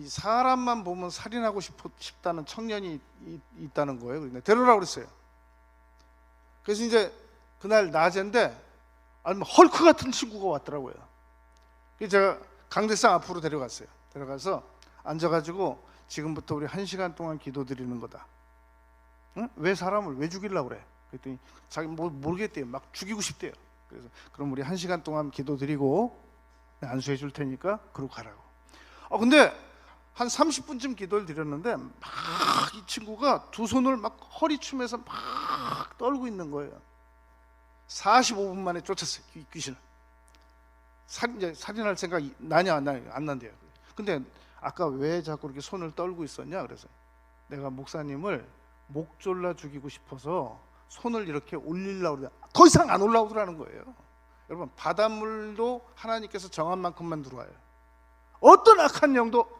이 사람만 보면 살인하고 싶, 싶다는 청년이 이- 있다는 거예요. 그러니까 데려오라고 그랬어요. 그래서 이제 그날 낮인데 아니 뭐 헐크 같은 친구가 왔더라고요. 그래서 제가 강대상 앞으로 데려갔어요. 데려가서 앉아가지고 지금부터 우리 한 시간 동안 기도 드리는 거다. 응? 왜 사람을 왜 죽이려고 그래? 그랬더니 자기 뭐 모르겠대요. 막 죽이고 싶대요. 그래서 그럼 우리 한 시간 동안 기도 드리고 안수해 줄 테니까 그러고 가라고. 아 근데 한 30분쯤 기도를 드렸는데 막 이 친구가 두 손을 막 허리춤에서 막 떨고 있는 거예요. 45분 만에 쫓았어요. 귀, 귀신을. 살, 이제 살인할 생각이 나냐 안 나냐 안 난대요. 근데 아까 왜 자꾸 이렇게 손을 떨고 있었냐 그래서 내가 목사님을 목 졸라 죽이고 싶어서 손을 이렇게 올리려고 그러더 이상 안 올라오더라는 거예요. 여러분 바닷물도 하나님께서 정한 만큼만 들어와요. 어떤 악한 영도